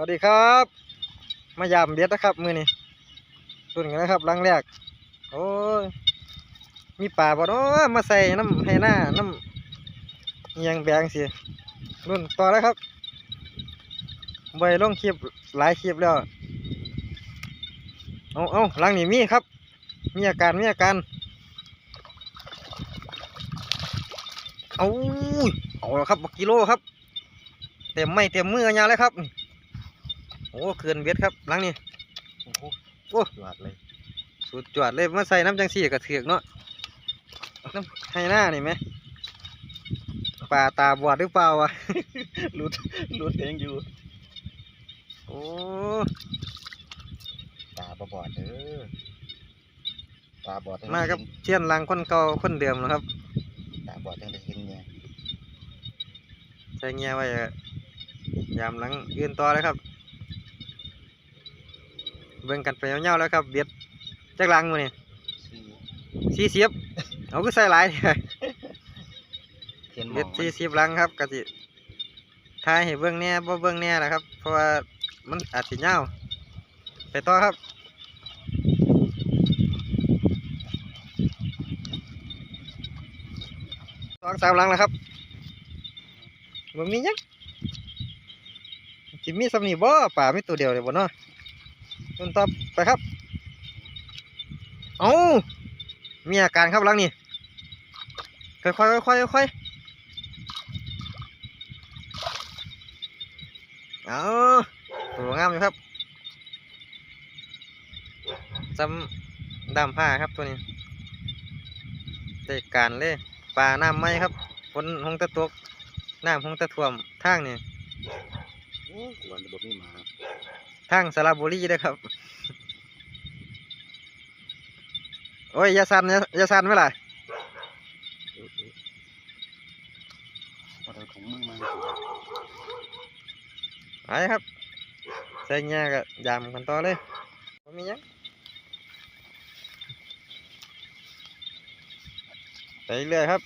วัสดีครับ มายามเบ็ดนะครับ มือนี้ตุนกันนะครับหลังแรก โอ้ยมีป่าบ่เนาะมาใส่น้ำให้หน้าน้ำอิหยังแบงสิรุ่นต่อแล้วครับใบลงคลิปหลายคลิปแล้ว เอาเอาหลังนี้มีครับ มีอาการมีอาการเอาเอาละครับบักกิโลครับ เต็มไม่เต็มมือยาเลยครับนี่ อ้เกินเบ็ดครับหลังนี้โอ้โหโอ้หวาดเลยสุดจวดเลยมาใส่น้ำจังสี่กระเถือกเนาะน้ำให้หน้านี่ไหมปลาตาบอดหรือเปล่าวะรุดรุดเองอยู่โอ้ตาบอดเด้อตาบอดจังมาได้กับเห็นเชียนลังคนเก่าคนเดิมแล้วครับตาบอดจังได้เห็นเนี่ยใช้เงี้ยไว้อะยามหลังยืนต่อเลยครับ เบิ่งกันไปเงาๆแล้วครับเบ็ดจักลังมือนี่สี่สี่สิบเอาก็ใส่หลายเห็นหมเบ็อดงสี่สิบลังครับกะสิทายให้เบิ่งแหน่บ่เบิ่งแหน่แหละครับ เพราะว่ามันอาจสิเงาไปต่อครับสองสามหลังแล้วครับมันมีหยังจิมีสำนีบ่ป่ามีตัวเดียวเลยบ่เนาะ ต้นต่อไปครับ เอามีอาการครับลังนี้ค่อยๆค่อยๆค่อยๆเอาตัวงามอยู่ครับจำดำผ้าครับตัวนี้ได้การเลยปลาน้ำไหมครับฝนหงตะตกน้ำหงตะท่วมทางนี่ วันบบนี่มาทางสระบุรีเด้อครับ โอ้ยยาสันยายาสันไหมล่ะเออเออพอเราถุงมือมาไปครับใส่เงี้ยก็ยามกันต่อเลยบ่มียังไปเรื่อยครับ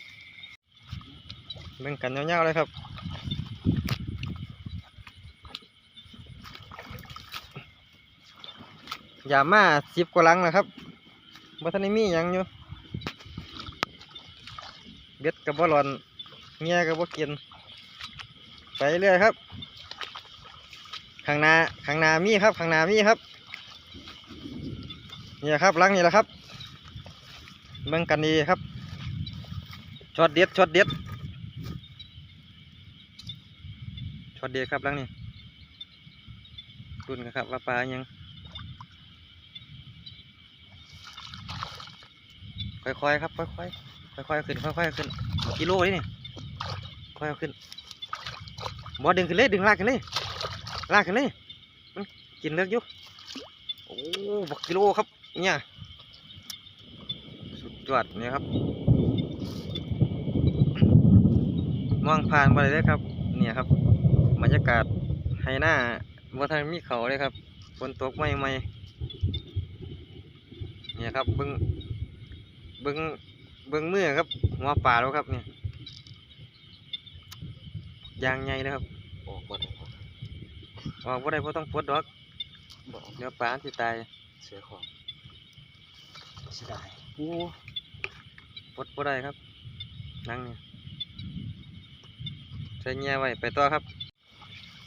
เบ่งกันยาวๆเลยครับ ย่ามาสิบกว่าลังนะครับบ่ทันได้มีหยังอยู่เบ็ดกับบ่หลอนเงี้ยกับบ่กิน ไปเรื่อยครับข้างนาข้างนามีครับข้างนามีครับเนี่ยครับลังนี่แหละครับเบิ่งกันดีครับช็อตเด็ดช็อตเด็ดช็อตเด็ดครับลังนี้รุ่นกันครับว่าปลายัง ค่อยๆครับ ค่อยๆค่อยๆขึ้น ค่อยๆขึ้นกิโลนี่นี่ค่อยๆขึ้นบอดึงขึ้นเลยดึงลากขึ้นเลยลากขึ้นเลยมันกินเลือกอยู่โอ้บักกิโลครับ เนี่ยสุดยอดเนี่ยครับมองผ่านไปเลยครับ เนี่ยครับบรรยากาศไฮหน้าบัทันมีเขาเลยครับฝนตกไม่ไม่เนี่ยครับเบิ้ง เบิ้งเบิ้งมือครับหัวป่าแล้วครับเนี่ยยางใหญ่เลยครับออกบ่ได้ครับออกบ่ได้เพราะต้องปลดดอกบ่ออกเดี๋ยวปลาสิตายเสือของเสียดายโอ้ปลดบ่ได้ครับนั่งนี่ใส่เงียไว้ไปต่อครับ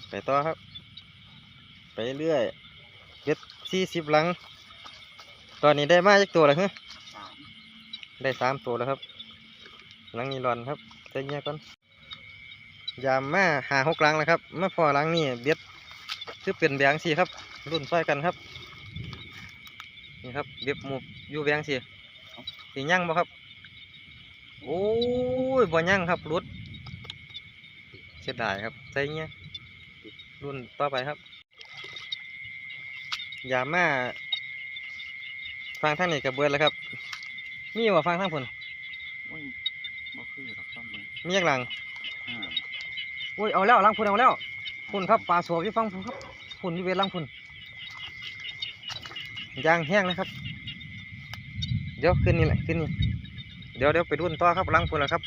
ไปต่อครับ ไปเรื่อยเบ็ดสี่สิบหลัง ตอนนี้ได้มาจากตัวแล้วฮะสาม ได้สามตัวแล้วครับหลังนี้รอนครับใส่เงียก่อนยามมาหาหกลังแล้วครับมาพอลังนี่เบ็ดคือเป็นแบงสีครับ รุ่นซอยกันครับ นี่ครับเบ็ดหมูอยู่แบงสีสียั่งบ่ครับ โอ้ยบ่ยั่งครับรุดเสียดายครับใส่เงี้ยรุ่นต่อไปครับยามมาฟังท่างนี้กับเบิดแล้วครับ มีว่าฟังทั้งผลบ่คือหรอกซ้มีอย่างหลังอุ้ยเอาแล้วหลังพุ่นเอาแล้วคุณครับปลาโสวกี่ฟังพุ่ครับคุณที่เวทหลังคุณยางแห้งนะครับ เดี๋ยวขึ้นนี่แหละขึ้นนี่เดี๋ยวเดี๋ยวไปรุ่นต่อครับหลังคุณนแล้วครับ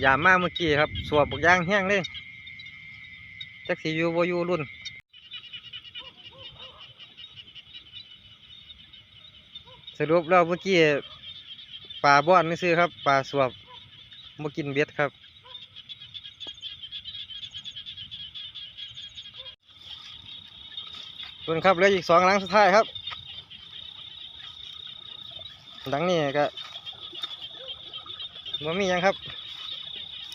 อย่ามาเมื่อกี้ครับสวบยางแห้งเลยจักสีอยู่บ่อยู่รุ่นสรุปแล้วเมื่อกี้ ลาบ้อนนี่ซื้อครับปลาสวบมากินเบ็ดครับส่วนครับเหลืออีกสองหลังสุดท้ายครับ หลังนี้ก็มามียังครับ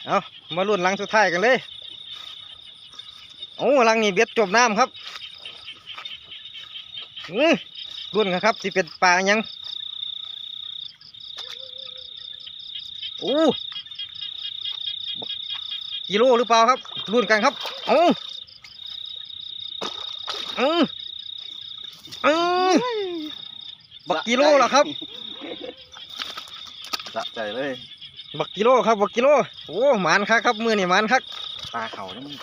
เอามาลุ้นหลังสุดท้ายกันเลยโอ้หลังนี้เบ็ดจมน้ำครับอือรุ่นครับสิเป็นปลายัง โอ้บักกิโลหรือเปล่าครับรุ่นกันครับเอาอืออือบักกิโลเหรอครับสะใจเลย บักกิโลครับ บักกิโล โอ้หมานคักครับ มือนี่หมานคักปลาเขานี่มัน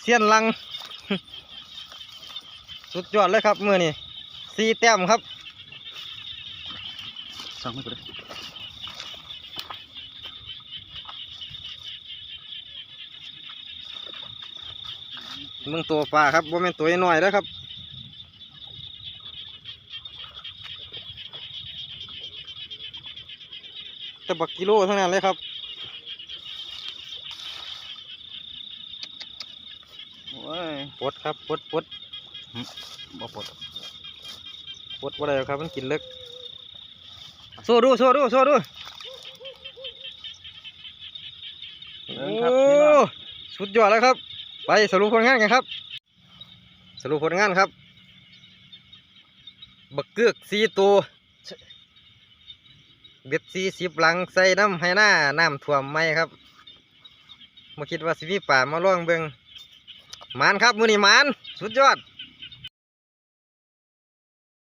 เสี้ยนลัง สุดยอดเลยครับ มือนี่สี่แต้มครับสั่งไม่กูเลย มึงตัวปลาครับว่าเป็นตัวน้อยๆนะครับแต่บักกิโลเท่านั้นเลยครับโอ้ยปลดครับปลดปลดบ่ปลดปลดว่าอะไรครับมันกินเล็กโซ่ดูโซ่ดูโซ่ดูเดิโอ้นครับพี่น้องสุดยอดแล้วครับ ไปสรุปผลงานกันครับ สรุปผลงานครับ บักเกือกสีตัวเบ็ดสีสิบหลังใส่น้ำให้หน้าน้ำท่วมไหมครับมาคิดว่าสิมีป่ามาล่องเบิงมานครับมือนี่มาน สุดยอด